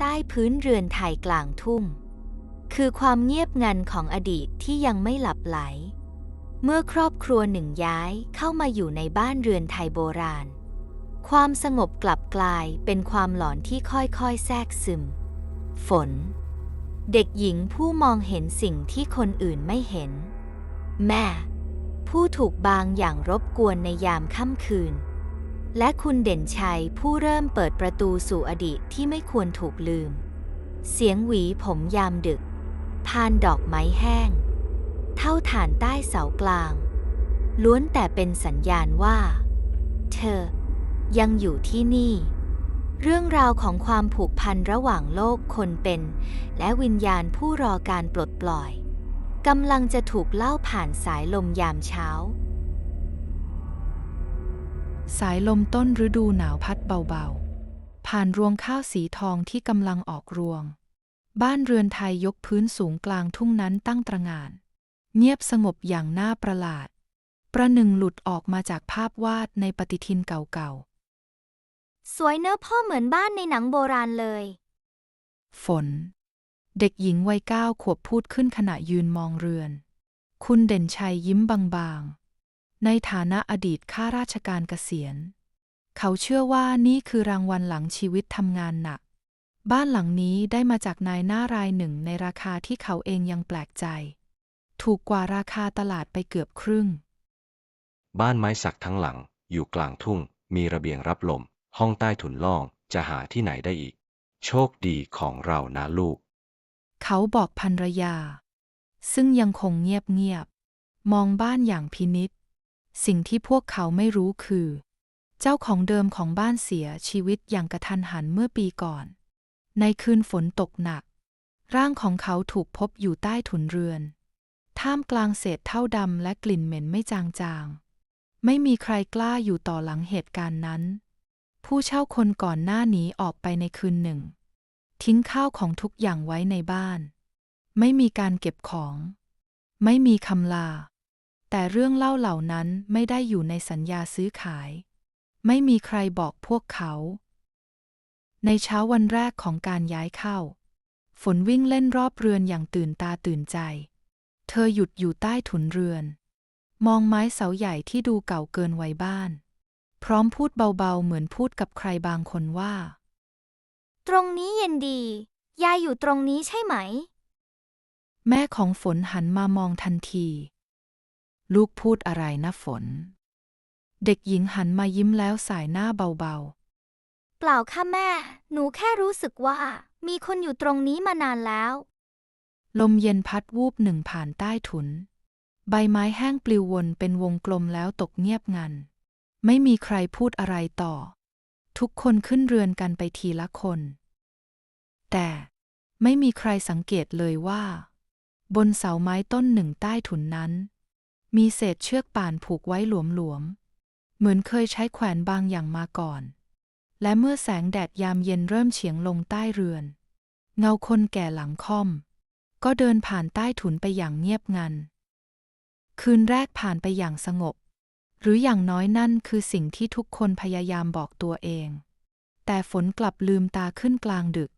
ใต้พื้นเรือนไทยกลางทุ่ง คือความเงียบงันของอดีตที่ยังไม่หลับไหล เมื่อครอบครัวหนึ่งย้ายเข้ามาอยู่ในบ้านเรือนไทยโบราณ ความสงบกลับกลายเป็นความหลอนที่ค่อยๆแทรกซึม ฝน เด็กหญิงผู้มองเห็นสิ่งที่คนอื่นไม่เห็น แม่ ผู้ถูกบางอย่างรบกวนในยามค่ำคืน และคุณเด่นชัยผู้เริ่มเปิดประตูสู่อดีตที่ไม่ควรถูกลืม เสียงหวีผมยามดึก พานดอกไม้แห้ง เท่าฐานใต้เสากลาง ล้วนแต่เป็นสัญญาณว่า เธอ ยังอยู่ที่นี่ เรื่องราวของความผูกพันระหว่างโลกคนเป็น และวิญญาณผู้รอการปลดปล่อยกำลังจะถูกเล่าผ่านสายลมยามเช้า สายลมต้นฤดูหนาวพัดเบาๆ ผ่านรวงข้าวสีทองที่กำลังออกรวง บ้านเรือนไทยยกพื้นสูงกลางทุ่งนั้นตั้งตระหงาน เงียบสงบอย่างน่าประหลาด ประหนึ่งหลุดออกมาจากภาพวาดในปฏิทินเก่าสวยเนอะพ่อเหมือนบ้านในหนังโบราณเลยๆฝน เด็กหญิงวัยเก้าขวบพูดขึ้นขณะยืนมองเรือน คุณเด่นชัยยิ้มบางๆ ในฐานะอดีตข้าราชการเกษียณ เขาเชื่อว่านี่คือรางวัลหลังชีวิตทำงานหนัก บ้านหลังนี้ได้มาจากนายหน้ารายหนึ่งในราคาที่เขาเองยังแปลกใจ ถูกกว่าราคาตลาดไปเกือบครึ่ง บ้านไม้สักทั้งหลัง อยู่กลางทุ่ง มีระเบียงรับลม ห้องใต้ถุนล่อง จะหาที่ไหนได้อีก โชคดีของเรานะลูก เขาบอกภรรยา ซึ่งยังคงเงียบๆมองบ้านอย่างพินิษ สิ่งที่พวกเขาไม่รู้คือ เจ้าของเดิมของบ้านเสียชีวิตอย่างกระทันหันเมื่อปีก่อน ในคืนฝนตกหนัก ร่างของเขาถูกพบอยู่ใต้ถุนเรือน ท่ามกลางเศษเท่าดำและกลิ่นเหม็นไม่จางๆ ไม่มีใครกล้าอยู่ต่อหลังเหตุการณ์นั้น ผู้เช่าคนก่อนหน้าหนีออกไปในคืนหนึ่ง ทิ้งข้าวของทุกอย่างไว้ในบ้าน ไม่มีการเก็บของ ไม่มีคำลา แต่เรื่องเล่าเหล่านั้นไม่ได้อยู่ในสัญญาซื้อขาย ไม่มีใครบอกพวกเขา ในเช้าวันแรกของการย้ายเข้า ฝนวิ่งเล่นรอบเรือนอย่างตื่นตาตื่นใจ เธอหยุดอยู่ใต้ถุนเรือน มองไม้เสาใหญ่ที่ดูเก่าเกินวัยบ้าน พร้อมพูดเบาๆเหมือนพูดกับใครบางคนว่า ตรงนี้เย็นดี ยายอยู่ตรงนี้ใช่ไหม แม่ของฝนหันมามองทันที ลูกพูดอะไรนะฝน เด็กหญิงหันมายิ้มแล้วสายหน้าเบาเปล่าค่ะแม่ หนูแค่รู้สึกว่า มีคนอยู่ตรงนี้มานานแล้วๆลมเย็นพัดวูบหนึ่งผ่านใต้ถุน ใบไม้แห้งปลิววนเป็นวงกลมแล้วตกเงียบงัน ไม่มีใครพูดอะไรต่อ ทุกคนขึ้นเรือนกันไปทีละคน แต่ไม่มีใครสังเกตเลยว่า บนเสาไม้ต้นหนึ่งใต้ถุนนั้น มีเศษเชือกป่านผูกไว้หลวมๆ เหมือนเคยใช้แขวนบางอย่างมาก่อน และเมื่อแสงแดดยามเย็นเริ่มเฉียงลงใต้เรือน เงาคนแก่หลังค่อม ก็เดินผ่านใต้ถุนไปอย่างเงียบงัน คืนแรกผ่านไปอย่างสงบ หรืออย่างน้อยนั่นคือสิ่งที่ทุกคนพยายามบอกตัวเอง แต่ฝนกลับลืมตาขึ้นกลางดึก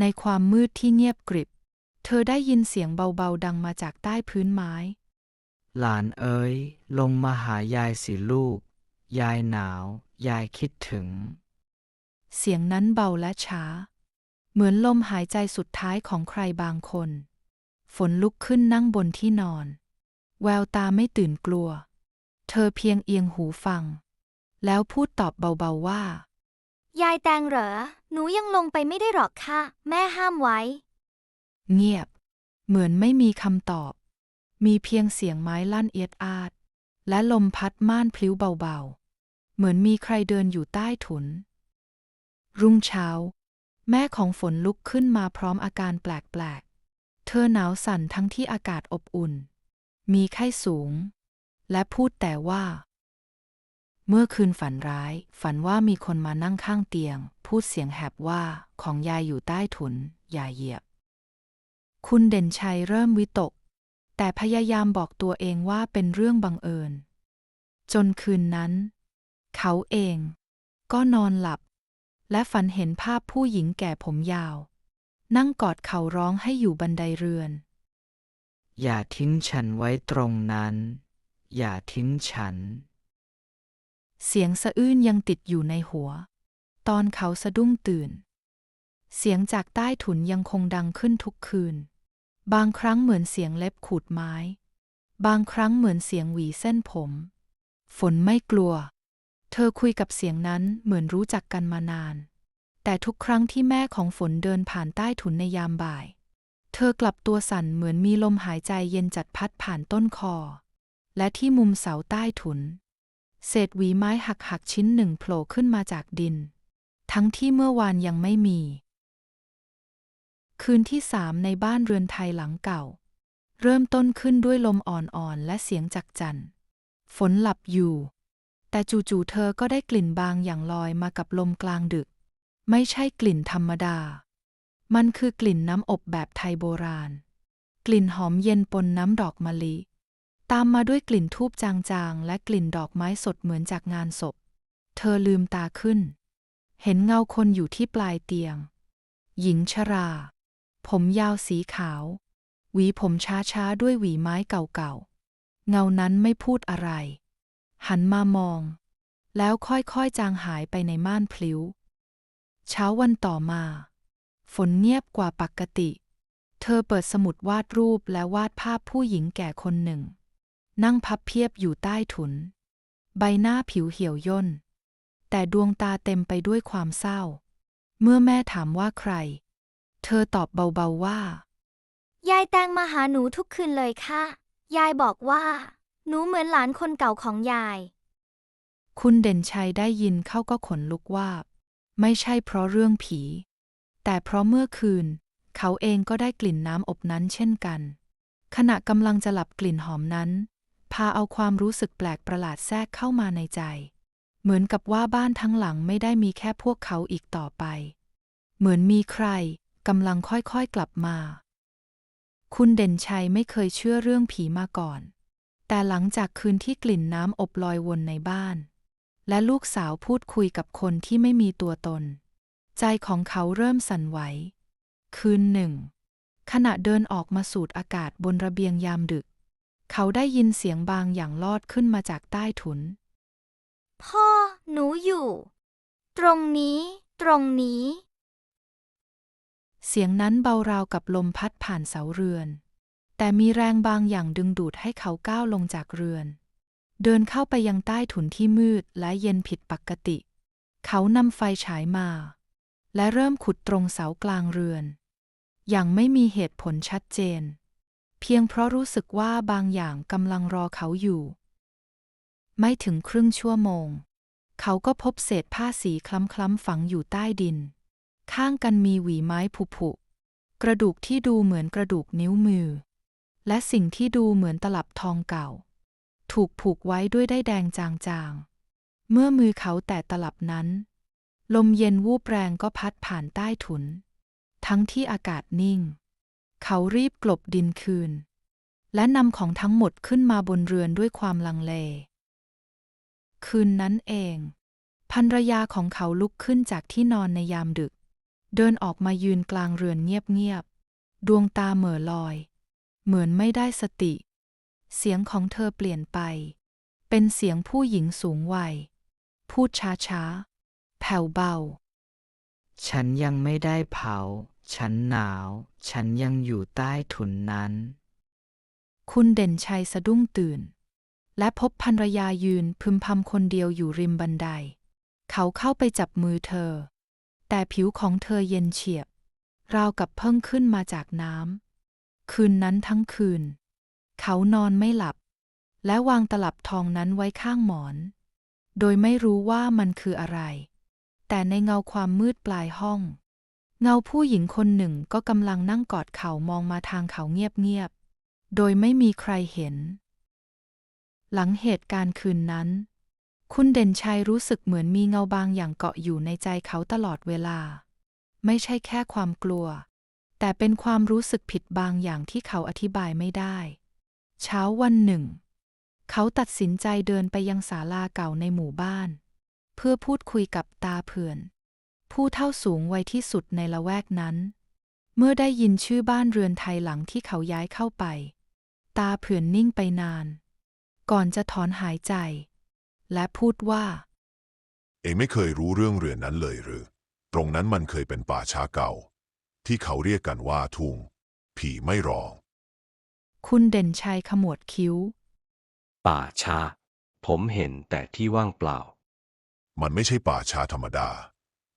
ในความมืดที่เงียบกริบ เธอได้ยินเสียงเบาๆดังมาจากใต้พื้นไม้ หลานเอ๋ย ลงมาหายายสิลูก ยายหนาว ยายคิดถึง เสียงนั้นเบาและช้า เหมือนลมหายใจสุดท้ายของใครบางคน ฝนลุกขึ้นนั่งบนที่นอน แววตาไม่ตื่นกลัว เธอเพียงเอียงหูฟัง แล้วพูดตอบเบาๆว่า ยายแตงเหรอ หนูยังลงไปไม่ได้หรอกค่ะ แม่ห้ามไว้ เงียบ เหมือนไม่มีคำตอบ มีเพียงเสียงไม้ลั่นเอียดอาด และลมพัดม่านพลิ้วเบาๆ เหมือนมีใครเดินอยู่ใต้ถุน รุ่งเช้า แม่ของฝนลุกขึ้นมาพร้อมอาการแปลกๆ เธอหนาวสั่นทั้งที่อากาศอบอุ่น มีไข้สูง และพูดแต่ว่า เมื่อคืนฝันร้าย ฝันว่ามีคนมานั่งข้างเตียง พูดเสียงแหบว่าของยายอยู่ใต้ถุน อย่าเหยียบ คุณเด่นชัยเริ่มวิตก แต่พยายามบอกตัวเองว่าเป็นเรื่องบังเอิญ จนคืนนั้น เขาเองก็นอนหลับ และฝันเห็นภาพผู้หญิงแก่ผมยาว นั่งกอดเขาร้องให้อยู่บันไดเรือน อย่าทิ้งฉันไว้ตรงนั้น อย่าทิ้งฉัน เสียงสะอื้นยังติดอยู่ในหัว ตอนเขาสะดุ้งตื่น เสียงจากใต้ถุนยังคงดังขึ้นทุกคืน บางครั้งเหมือนเสียงเล็บขูดไม้ บางครั้งเหมือนเสียงหวีเส้นผม ฝนไม่กลัว เธอคุยกับเสียงนั้นเหมือนรู้จักกันมานาน แต่ทุกครั้งที่แม่ของฝนเดินผ่านใต้ถุนในยามบ่าย เธอกลับตัวสั่นเหมือนมีลมหายใจเย็นจัดพัดผ่านต้นคอ และที่มุมเสาใต้ถุน เศษหวีไม้หักหักๆชิ้นหนึ่งโผล่ขึ้นมาจากดิน ทั้งที่เมื่อวานยังไม่มี คืนที่สามในบ้านเรือนไทยหลังเก่า เริ่มต้นขึ้นด้วยลมอ่อนๆ และเสียงจักจั่นฝนหลับอยู่ แต่จู่ๆเธอก็ได้กลิ่นบางอย่างลอยมากับลมกลางดึก ไม่ใช่กลิ่นธรรมดา มันคือกลิ่นน้ำอบแบบไทยโบราณ กลิ่นหอมเย็นปนน้ำดอกมะลิ ตามมาด้วยกลิ่นทูบจางๆ และกลิ่นดอกไม้สดเหมือนจากงานศพ เธอลืมตาขึ้น เห็นเงาคนอยู่ที่ปลายเตียง หญิงชรา ผมยาวสีขาว หวีผมช้าๆ ด้วยหวีไม้เก่าๆ เงานั้นไม่พูดอะไร หันมามอง แล้วค่อยๆ จางหายไปในม่านพลิ้ว เช้าวันต่อมา ฝนเงียบกว่าปกติ เธอเปิดสมุดวาดรูปและวาดภาพผู้หญิงแก่คนหนึ่ง นั่งพับเพียบอยู่ใต้ถุน ใบหน้าผิวเหี่ยวย่น แต่ดวงตาเต็มไปด้วยความเศร้า เมื่อแม่ถามว่าใคร เธอตอบเบาๆว่า ยายแตงมาหาหนูทุกคืนเลยค่ะ ยายบอกว่า หนูเหมือนหลานคนเก่าของยาย คุณเด่นชัยได้ยินเข้าก็ขนลุกวาบไม่ใช่เพราะเรื่องผี แต่เพราะเมื่อคืน เขาเองก็ได้กลิ่นน้ำอบนั้นเช่นกัน ขณะกำลังจะหลับกลิ่นหอมนั้น พาเอาความรู้สึกแปลกประหลาดแทรกเข้ามาในใจ เหมือนกับว่าบ้านทั้งหลังไม่ได้มีแค่พวกเขาอีกต่อไป เหมือนมีใคร กำลังค่อยๆกลับมา คุณเด่นชัยไม่เคยเชื่อเรื่องผีมาก่อน แต่หลังจากคืนที่กลิ่นน้ำอบลอยวนในบ้าน และลูกสาวพูดคุยกับคนที่ไม่มีตัวตน ใจของเขาเริ่มสั่นไหว คืนหนึ่ง ขณะเดินออกมาสูดอากาศบนระเบียงยามดึก เขาได้ยินเสียงบางอย่างลอดขึ้นมาจากใต้ถุน พ่อหนูอยู่ ตรงนี้ ตรงนี้ เสียงนั้นเบาราวกับลมพัดผ่านเสาเรือน แต่มีแรงบางอย่างดึงดูดให้เขาก้าวลงจากเรือน เดินเข้าไปยังใต้ถุนที่มืดและเย็นผิดปกติ เขานำไฟฉายมา และเริ่มขุดตรงเสากลางเรือน อย่างไม่มีเหตุผลชัดเจน เพียงเพราะรู้สึกว่าบางอย่างกำลังรอเขาอยู่ ไม่ถึงครึ่งชั่วโมง เขาก็พบเศษผ้าสีคล้ำๆฝังอยู่ใต้ดิน ข้างกันมีหวีไม้ผุผุกระดูกที่ดูเหมือนกระดูกนิ้วมือ และสิ่งที่ดูเหมือนตลับทองเก่า ถูกผูกไว้ด้วยได้แดงจางๆ เมื่อมือเขาแตะตลับนั้น ลมเย็นวูบแรงก็พัดผ่านใต้ถุน ทั้งที่อากาศนิ่ง เขารีบกลบดินคืน และนำของทั้งหมดขึ้นมาบนเรือนด้วยความลังเล คืนนั้นเองภรรยาของเขาลุกขึ้นจากที่นอนในยามดึก เดินออกมายืนกลางเรือนเงียบๆ ดวงตาเหม่อลอย เหมือนไม่ได้สติ เสียงของเธอเปลี่ยนไป เป็นเสียงผู้หญิงสูงวัย พูดช้าๆ แผ่วเบา ฉันยังไม่ได้เผา ฉันหนาว ฉันยังอยู่ใต้ถุนนั้น คุณเด่นชัยสะดุ้งตื่น และพบภรรยายืนพึมพำคนเดียวอยู่ริมบันได เขาเข้าไปจับมือเธอ แต่ผิวของเธอเย็นเฉียบ ราวกับเพิ่งขึ้นมาจากน้ำ คืนนั้นทั้งคืน เขานอนไม่หลับ และวางตลับทองนั้นไว้ข้างหมอน โดยไม่รู้ว่ามันคืออะไร แต่ในเงาความมืดปลายห้อง เงาผู้หญิงคนหนึ่งก็กำลังนั่งกอดเข่ามองมาทางเขาเงียบๆ โดยไม่มีใครเห็น หลังเหตุการณ์คืนนั้น คุณเด่นชัยรู้สึกเหมือนมีเงาบางอย่างเกาะอยู่ในใจเขาตลอดเวลา ไม่ใช่แค่ความกลัว แต่เป็นความรู้สึกผิดบางอย่างที่เขาอธิบายไม่ได้ เช้าวันหนึ่ง เขาตัดสินใจเดินไปยังศาลาเก่าในหมู่บ้าน เพื่อพูดคุยกับตาเผื่อน ผู้เท่าสูงวัยที่สุดในละแวกนั้น เมื่อได้ยินชื่อบ้านเรือนไทยหลังที่เขาย้ายเข้าไป ตาเผื่อนนิ่งไปนาน ก่อนจะถอนหายใจ และพูดว่า เองไม่เคยรู้เรื่องเรือนนั้นเลยหรือ ตรงนั้นมันเคยเป็นป่าช้าเก่า ที่เขาเรียกกันว่าทุ่ง ผีไม่รอง คุณเด่นชัยขมวดคิ้ว ป่าช้า ผมเห็นแต่ที่ว่างเปล่า มันไม่ใช่ป่าช้าธรรมดา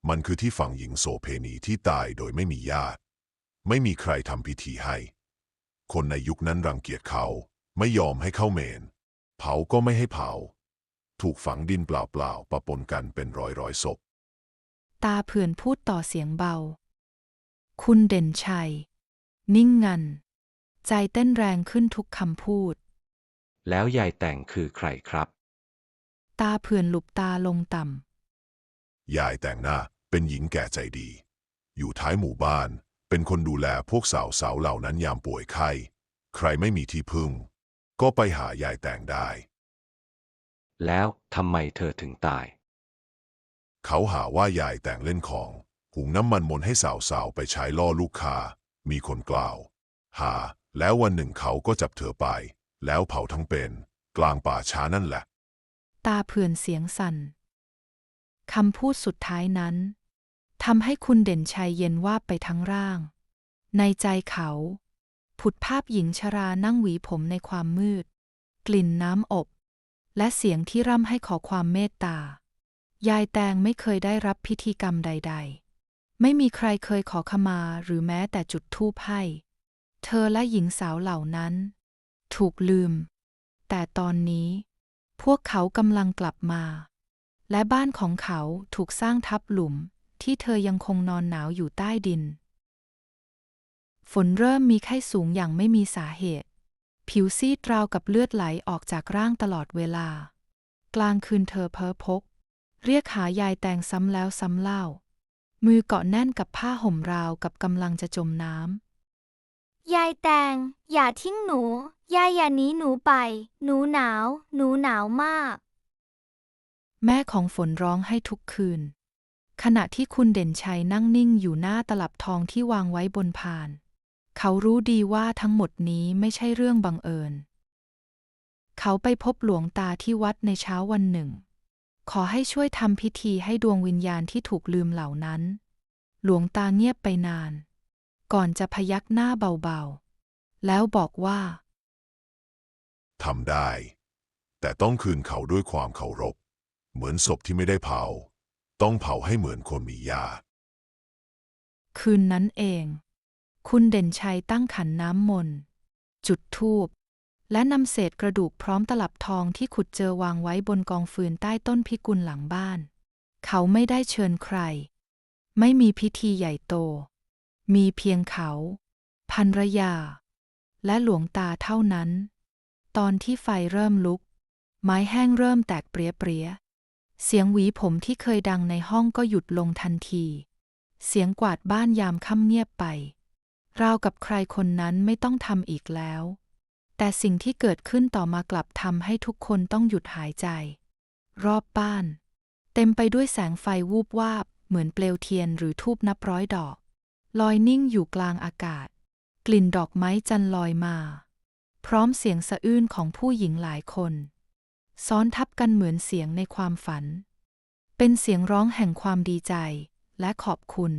มันคือที่ฝังหญิงโสเพณีที่ตายโดยไม่มีญาติ ไม่มีใครทำพิธีให้ คนในยุคนั้นรังเกียจเขา ไม่ยอมให้เข้าเมน เผาก็ไม่ให้เผา ถูกฝังดินเปล่าๆปะปนกันเป็นร้อยร้อยๆศพ ตาเผื่อนพูดต่อเสียงเบา คุณเด่นชัย นิ่งงัน ใจเต้นแรงขึ้นทุกคำพูด แล้วยายแต่งคือใครครับ ตาเผื่อนหลุบตาลงต่ยายแต่งหน้าเป็นหญิงแก่ใจดี อยู่ท้ายหมู่บ้าน เป็นคนดูแลพวกสาวสาวๆเหล่านั้นยามป่วยไข้ ใครไม่มีที่พึ่ง ก็ไปหายายแต่งได้ แล้วทำไมเธอถึงตาย เขาหาว่ายายแต่งเล่นของ หุงน้ำมันมนต์ให้สาวๆ ไปใช้ล่อลูกค้า มีคนกล่าว หา แล้ววันหนึ่งเขาก็จับเธอไป แล้วเผาทั้งเป็น กลางป่าช้านั่นแหละำตาเผื่อนเสียงสั่นคำพูดสุดท้ายนั้นทำให้คุณเด่นชัยเย็นวาบไปทั้งร่าง ในใจเขา ผุดภาพหญิงชรานั่งหวีผมในความมืด กลิ่นน้ำอบ และเสียงที่ร่ำให้ขอความเมตตา ยายแตงไม่เคยได้รับพิธีกรรมใด ๆ ไม่มีใครเคยขอขมาหรือแม้แต่จุดธูปให้ เธอและหญิงสาวเหล่านั้น ถูกลืม แต่ตอนนี้ พวกเขากำลังกลับมา และบ้านของเขาถูกสร้างทับหลุมที่เธอยังคงนอนหนาวอยู่ใต้ดิน ฝนเริ่มมีไข้สูงอย่างไม่มีสาเหตุ ผิวซีดราวกับเลือดไหลออกจากร่างตลอดเวลา กลางคืนเธอเพ้อพก เรียกหายายแตงซ้ำแล้วซ้ำเล่า มือเกาะแน่นกับผ้าห่มราวกับกำลังจะจมน้ำ ยายแตง อย่าทิ้งหนู ยายอย่าหนีหนูไป หนูหนาว หนูหนาวมาก แม่ของฝนร้องให้ทุกคืน ขณะที่คุณเด่นชัยนั่งนิ่งอยู่หน้าตลับทองที่วางไว้บนพาน เขารู้ดีว่าทั้งหมดนี้ไม่ใช่เรื่องบังเอิญ เขาไปพบหลวงตาที่วัดในเช้าวันหนึ่ง ขอให้ช่วยทำพิธีให้ดวงวิญญาณที่ถูกลืมเหล่านั้น หลวงตาเงียบไปนาน ก่อนจะพยักหน้าเบาๆ แล้วบอกว่าทำได้ แต่ต้องคืนเขาด้วยความเคารพ เหมือนศพที่ไม่ได้เผา ต้องเผาให้เหมือนคนมีญาติคืนนั้นเอง คุณเด่นชัยตั้งขันน้ำมนต์จุดธูป และนำเศษกระดูกพร้อมตลับทองที่ขุดเจอวางไว้บนกองฟืนใต้ต้นพิกุลหลังบ้าน เขาไม่ได้เชิญใคร ไม่มีพิธีใหญ่โต มีเพียงเขาภรรยา และหลวงตาเท่านั้น ตอนที่ไฟเริ่มลุก ไม้แห้งเริ่มแตกเปรี้ยเสียงหวีผมที่เคยดังในห้องก็หยุดลงทันที เสียงกวาดบ้านยามค่ำเงียบไป ราวกับใครคนนั้นไม่ต้องทำอีกแล้ว แต่สิ่งที่เกิดขึ้นต่อมากลับทำให้ทุกคนต้องหยุดหายใจ รอบบ้าน เต็มไปด้วยแสงไฟวูบวาบ เหมือนเปลวเทียนหรือทูบนับร้อยดอก ลอยนิ่งอยู่กลางอากาศ กลิ่นดอกไม้จันลอยมา พร้อมเสียงสะอื้นของผู้หญิงหลายคน ซ้อนทับกันเหมือนเสียงในความฝัน เป็นเสียงร้องแห่งความดีใจและขอบคุณ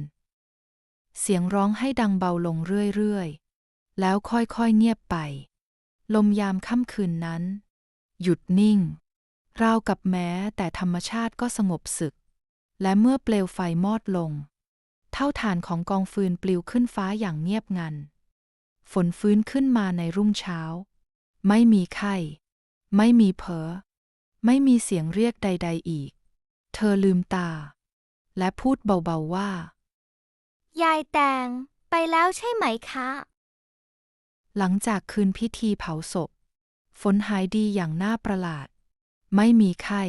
เสียงร้องให้ดังเบาลงเรื่อยๆ แล้วค่อยๆเงียบไป ลมยามค่ำคืนนั้น หยุดนิ่ง ราวกับแม้แต่ธรรมชาติก็สงบสึก และเมื่อเปลวไฟมอดลง เท่าฐานของกองฟืนปลิวขึ้นฟ้าอย่างเงียบงัน ฝนฟื้นขึ้นมาในรุ่งเช้า ไม่มีไข้ ไม่มีเผอไม่มีเสียงเรียกใด ๆ อีก เธอลืมตา และพูดเบาๆว่า ยายแตงไปแล้วใช่ไหมคะ หลังจากคืนพิธีเผาศพ ฝนหายดีอย่างน่าประหลาด ไม่มีไข้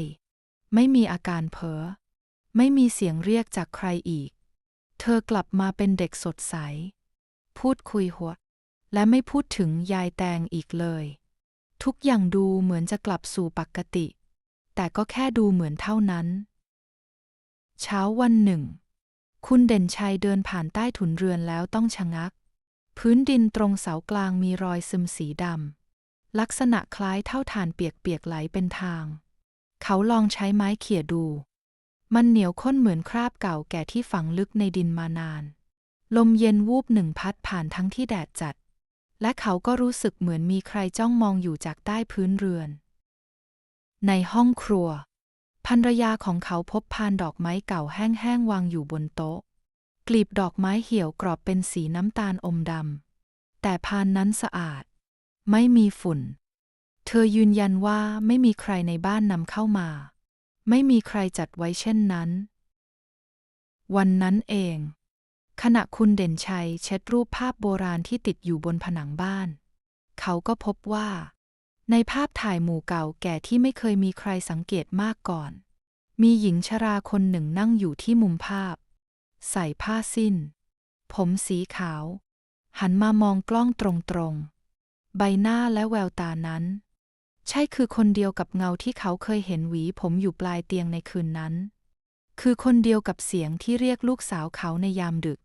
ไม่มีอาการเพ้อ ไม่มีเสียงเรียกจากใครอีก เธอกลับมาเป็นเด็กสดใส พูดคุยหัว และไม่พูดถึงยายแตงอีกเลย ทุกอย่างดูเหมือนจะกลับสู่ปกติ แต่ก็แค่ดูเหมือนเท่านั้น เช้าวันหนึ่ง คุณเด่นชัยเดินผ่านใต้ถุนเรือนแล้วต้องชะงัก พื้นดินตรงเสากลางมีรอยซึมสีดำ ลักษณะคล้ายเท่าฐานเปียกๆไหลเป็นทาง เขาลองใช้ไม้เขี่ยดู มันเหนียวข้นเหมือนคราบเก่าแก่ที่ฝังลึกในดินมานาน ลมเย็นวูบหนึ่งพัดผ่านทั้งที่แดดจัด และเขาก็รู้สึกเหมือนมีใครจ้องมองอยู่จากใต้พื้นเรือน ในห้องครัว ภรรยาของเขาพบพานดอกไม้เก่าแห้งๆวางอยู่บนโต๊ะ กลีบดอกไม้เหี่ยวกรอบเป็นสีน้ำตาลอมดำ แต่พานนั้นสะอาด ไม่มีฝุ่น เธอยืนยันว่าไม่มีใครในบ้านนำเข้ามา ไม่มีใครจัดไว้เช่นนั้น วันนั้นเอง ขณะคุณเด่นชัยเช็ดรูปภาพโบราณที่ติดอยู่บนผนังบ้าน เขาก็พบว่า ในภาพถ่ายหมู่เก่าแก่ที่ไม่เคยมีใครสังเกตมากก่อน มีหญิงชราคนหนึ่งนั่งอยู่ที่มุมภาพ ใส่ผ้าสิ้น ผมสีขาว หันมามองกล้องตรงๆ ใบหน้าและแววตานั้น ใช่คือคนเดียวกับเงาที่เขาเคยเห็นหวีผมอยู่ปลายเตียงในคืนนั้น คือคนเดียวกับเสียงที่เรียกลูกสาวเขาในยามดึก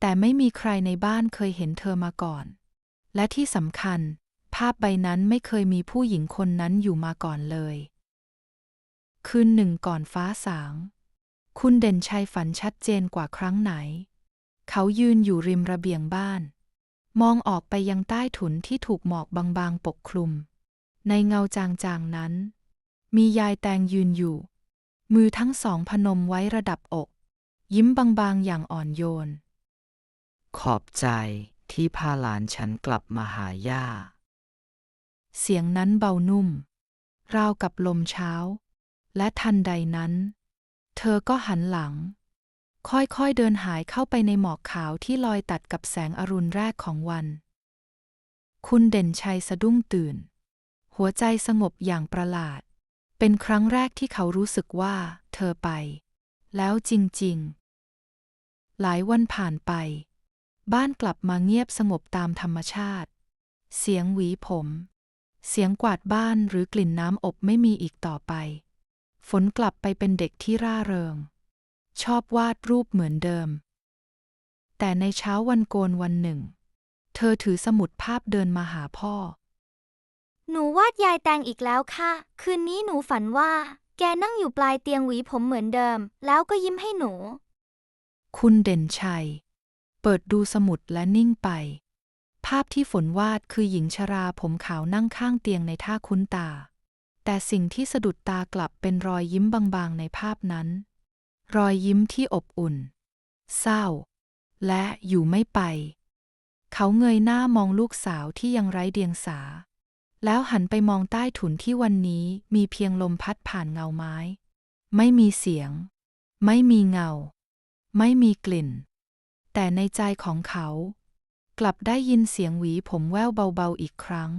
แต่ไม่มีใครในบ้านเคยเห็นเธอมาก่อน และที่สำคัญ ภาพใบนั้นไม่เคยมีผู้หญิงคนนั้นอยู่มาก่อนเลย คืนหนึ่งก่อนฟ้าสาง คุณเด่นชัยฝันชัดเจนกว่าครั้งไหน เขายืนอยู่ริมระเบียงบ้าน มองออกไปยังใต้ถุนที่ถูกหมอกบางๆปกคลุม ในเงาจางๆนั้น มียายแตงยืนอยู่ มือทั้งสองพนมไว้ระดับอก ยิ้มบางๆอย่างอ่อนโยน ขอบใจที่พาหลานฉันกลับมาหาย่า เสียงนั้นเบานุ่ม ราวกับลมเช้า และทันใดนั้น เธอก็หันหลัง ค่อยๆเดินหายเข้าไปในหมอกขาวที่ลอยตัดกับแสงอรุณแรกของวัน คุณเด่นชัยสะดุ้งตื่น หัวใจสงบอย่างประหลาด เป็นครั้งแรกที่เขารู้สึกว่า เธอไป แล้วจริงๆ หลายวันผ่านไป บ้านกลับมาเงียบสงบตามธรรมชาติ เสียงหวีผม เสียงกวาดบ้านหรือกลิ่นน้ำอบไม่มีอีกต่อไป ฝนกลับไปเป็นเด็กที่ร่าเริง ชอบวาดรูปเหมือนเดิม แต่ในเช้าวันโกนวันหนึ่ง เธอถือสมุดภาพเดินมาหาพ่อ หนูวาดยายแตงอีกแล้วค่ะ คืนนี้หนูฝันว่า แกนั่งอยู่ปลายเตียงหวีผมเหมือนเดิม แล้วก็ยิ้มให้หนู คุณเด่นชัย เปิดดูสมุดและนิ่งไป ภาพที่ฝนวาดคือหญิงชราผมขาวนั่งข้างเตียงในท่าคุ้นตา แต่สิ่งที่สะดุดตากลับเป็นรอยยิ้มบางๆในภาพนั้น รอยยิ้มที่อบอุ่น เศร้า และอยู่ไม่ไป เขาเงยหน้ามองลูกสาวที่ยังไร้เดียงสา แล้วหันไปมองใต้ถุนที่วันนี้มีเพียงลมพัดผ่านเงาไม้ ไม่มีเสียง ไม่มีเงา ไม่มีกลิ่น แต่ในใจของเขา กลับได้ยินเสียงหวีผมแว่วเบาๆอีกครั้ง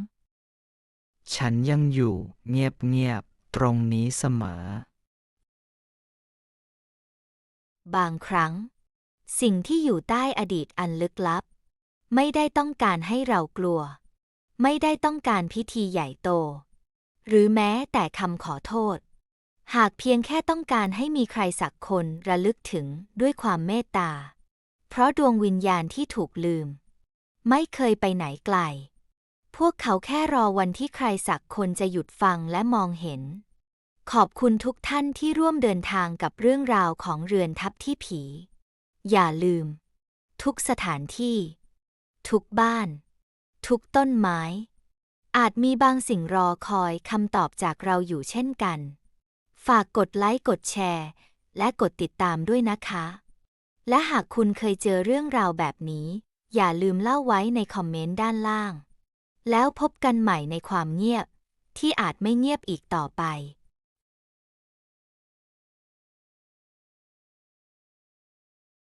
ฉันยังอยู่เงียบๆ ตรงนี้เสมอ บางครั้ง สิ่งที่อยู่ใต้อดีตอันลึกลับ ไม่ได้ต้องการให้เรากลัว ไม่ได้ต้องการพิธีใหญ่โต หรือแม้แต่คำขอโทษ หากเพียงแค่ต้องการให้มีใครสักคนระลึกถึงด้วยความเมตตา เพราะดวงวิญญาณที่ถูกลืม ไม่เคยไปไหนไกล พวกเขาแค่รอวันที่ใครสักคนจะหยุดฟังและมองเห็น ขอบคุณทุกท่านที่ร่วมเดินทางกับเรื่องราวของเรือนทับที่ผี อย่าลืม ทุกสถานที่ ทุกบ้าน ทุกต้นไม้ อาจมีบางสิ่งรอคอยคำตอบจากเราอยู่เช่นกัน ฝากกดไลค์กดแชร์ และกดติดตามด้วยนะคะ และหากคุณเคยเจอเรื่องราวแบบนี้ อย่าลืมเล่าไว้ในคอมเมนต์ด้านล่าง แล้วพบกันใหม่ในความเงียบ ที่อาจไม่เงียบอีกต่อไป